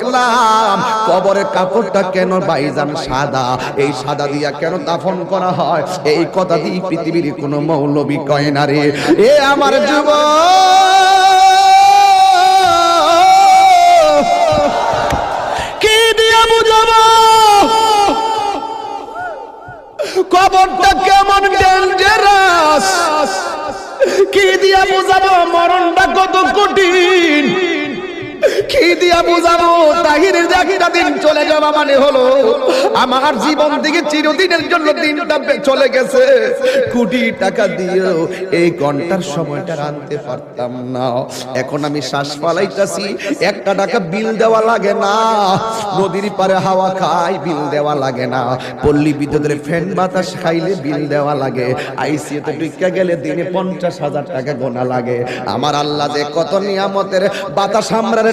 দেখলাম কবরের কাপড়টা কেন বাইজান সাদা? এই সাদা দিয়া কেন দাফন করা হয়? এই কথা দিয়ে পৃথিবীর কোনো মৌলবী কয় না রে। এ আমার যুব কি দিয়া বুঝাবো? কবরটা কেমন ডেঞ্জারাস কি দিয়া বুঝাবো? মরণটা কত কঠিন? বুঝাবো? তাহিরের দিন চলে যাওয়া মানে হলো, আমার জীবন চিরদিনের জন্য দিনটা চলে গেছে। কোটি টাকা এই ঘণ্টার সময়টা আনতে পারতাম না। এখন আমি শ্বাস একটা টাকা বিল দেওয়া লাগে না। নদীর পারে হাওয়া খাই বিল দেওয়া লাগে না। পল্লী বিদ্যুতের ফ্যান বাতাস খাইলে বিল দেওয়া লাগে। আইসিইউতে টিকা গেলে দিনে পঞ্চাশ হাজার টাকা গোনা লাগে। আমার আল্লাহ যে কত নিয়ামতের বাতাস আমরারে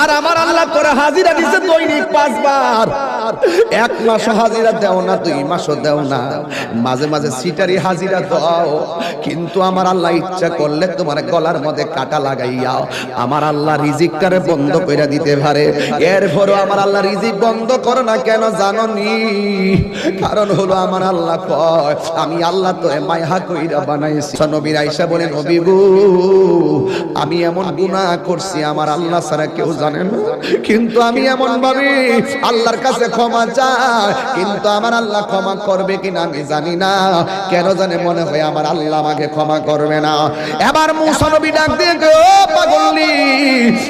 আর আমার আল্লাহ করে হাজিরা দিছে দৈনিক পাঁচবার। এক মাস হাজিরা দেও না, দুই মাসও দেও না। মাঝে মাঝে সিটারি হাজিরা দাও। কিন্তু আমার আল্লাহ ইচ্ছা করলে তোমার গলার মধ্যে কাটা লাগাইয়া আমার আল্লাহ রিজিকটারে বন্ধ করে দিতে পারে। এরপরও আমার আল্লাহ রিজিক বন্ধ করো না কেন জানো নি কারণ হলো আমার আল্লাহ কয়, আমি আল্লাহ তো মাইহা কইরা বানাইছি। নবীর আইসা বলে, নবী আমি এমন গুনাহ করছি, আমার আল্লাহ ছাড়া কেউ জানে না। কিন্তু আমি এমন ভাবি আল্লাহর কাছে ক্ষমা চাই। কিন্তু আমার আল্লাহ ক্ষমা করবে কিনা আমি জানি না। কেন জানে মনে হয় আমার আল্লাহ আমাকে ক্ষমা করবে না। এবার মুসা নবী ডাক দিয়ে পাগলনি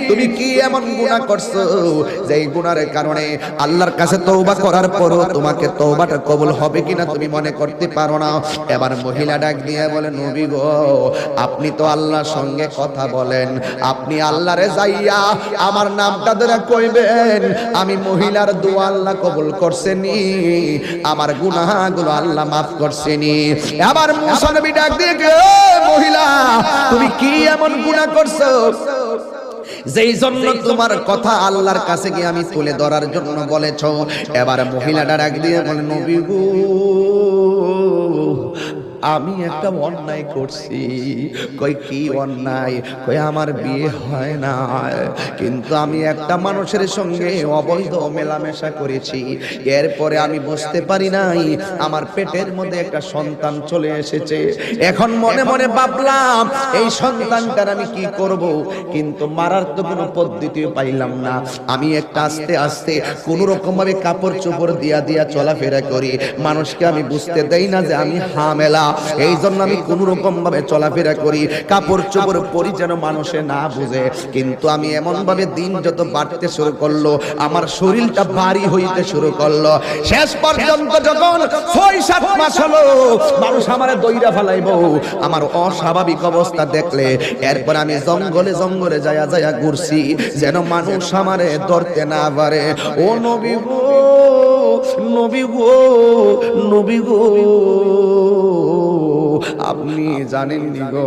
তুমি কি এমন গুনাহ করছ যে এই গুনাহের কারণে আল্লাহর কাছে তওবা করার পরও তোমাকে তওবাটা কবুল হবে কিনা তুমি মনে করতে পারো না? এবার মহিলা ডাক দিয়ে বলে, নবী গো, আপনি তো আল্লাহর সঙ্গে কথা বলেন। আপনি আল্লাহরে যাইয়া আমার নামটা ধরে কইবেন, আমি মহিলার দোয়া আল্লাহ কবুল করছেনি, আমার গুনাহগুলো আল্লাহ মাফ করছেনি। এবার মুসা নবী ডাক দিয়ে মহিলা, তুমি কি এমন গুনাহ করছ? যেই জন্য তোমার কথা আল্লাহর কাছে গিয়ে আমি তুলে ধরার জন্য বলেছ। এবার মহিলাটা ডাক দিয়ে বলে, নবী গো আমি একটা অন্যায় করছি। কই কি অন্যায়? কই আমার বিয়ে হয় না। কিন্তু আমি একটা মানুষের সঙ্গে অবৈধ মেলামেশা করেছি। এরপরে আমি বুঝতে পারি নাই, আমার পেটের মধ্যে একটা সন্তান চলে এসেছে। এখন মনে মনে ভাবলাম, এই সন্তানটার আমি কি করব? কিন্তু মারার তো কোনো পদ্ধতি পাইলাম না। আমি একটা আস্তে আস্তে কোনো রকম ভাবে কাপড় চোপড় দিয়া দিয়া চলাফেরা করি। মানুষকে আমি বুঝতে দেই না যে আমি হামেলা। এই জন্য আমি কোনো রকম ভাবে চলাফেরা করি কাপড় চোপড় পরি যেন মানুষে না বুঝে। কিন্তু আমি এমন ভাবে দিন যত বাড়তে শুরু করল আমার শরীরটা ভারী হইতে শুরু করল। শেষ পর্যন্ত যখন ছয় সাত মাস হলো মানুষ আমার দইরা ফেলাইবো। আমার অস্বাভাবিক অবস্থা দেখলে এরপর আমি জঙ্গলে জঙ্গলে যায়া যায়া ঘুরছি যেন মানুষ আমারে ধরতে না পারে। ও নবী নবী গো নবী গো আপনি জানেন নি গো,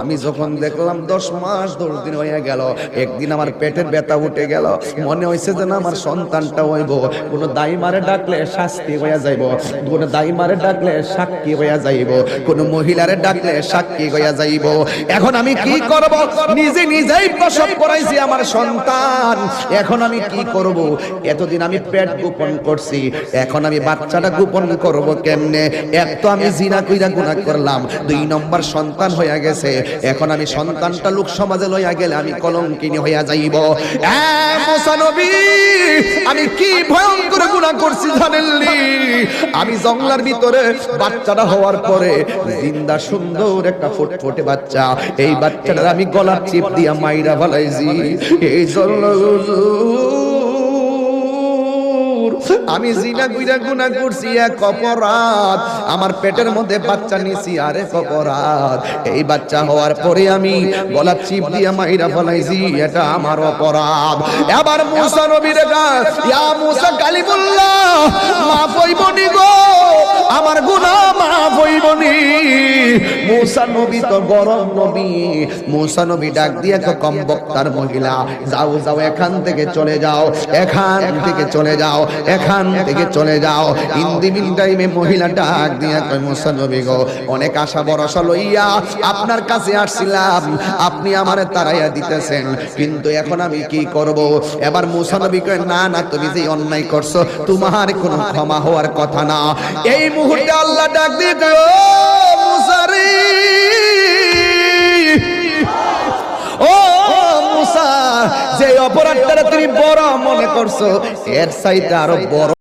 আমি যখন দেখলাম দশ মাস, দশ দিন হয়ে গেল, একদিন আমার পেটের ব্যথা উঠে গেল, মনে হয়েছে যেন আমার সন্তানটা হইব, কোনো দাই মারে ডাকলে শাস্তি হইয়া যাইব, কোনো দাই মারে ডাকলে সাক্ষী হইয়া যাইব, কোনো মহিলারে ডাকলে সাক্ষী হইয়া যাইব। এখন আমি কি করব? নিজে নিজেই প্রসব করাইছি আমার সন্তান। এখন আমি কি করব? এতদিন আমি পেট গোপন করছি, এখন আমি বাচ্চাটা গোপন করব কেমনে? এক তো আমি জিনা কইরা গুনাহ করলাম। দুই নম্বর সন্তান হইয়া গেছে। এখন আমি সন্তানটা লোক সমাজে লইয়া গেলে আমি কলঙ্কিনী হইয়া যাইব। আমি কি ভয়ঙ্কর গুনাহ করছি জানেননি আমি জঙ্গলার ভিতরে বাচ্চাটা হওয়ার পরে জিন্দা সুন্দর একটা ফুটফুটে বাচ্চা। এই বাচ্চাটার আমি গলার চিপ দিয়া মাইরা ফেলাইছি। এই জন্য আমি জিনা গুইরা গুনা করছি, এক অপরাধ। আমার পেটের মধ্যে বাচ্চা নিছি আর এক অপরাধ। এই বাচ্চা হওয়ার পরে আমি গলা চিপ দিয়ে মাইরা ফলাইছি, এটা আমার অপরাধ। এবার মুসা নবীর কাছে, ইয়া মুসা কালিমুল্লাহ, মাফ হইবনি গো। আমার নবী তো গরম নবী। নবী ডাক দিয়ে মহিলা, যাও যাও, এখান থেকে চলে যাও, এখান থেকে চলে যাও, এখান থেকে চলে যাও। টাইমে মহিলা ডাক দিয়ে কয় নবী গো, অনেক আশা ভরসা লইয়া আপনার কাছে আসছিলাম, আপনি আমারে তারাইয়া দিতেছেন, কিন্তু এখন আমি কি করব? এবার মুসা নবী কয়, না না, তুমি যে অন্যায় করছ, তোমার কোনো ক্ষমা হওয়ার কথা না। এই মুহূর্তে আল্লাহ ডাক দিয়ে করছ এর সাইতে আরও বড়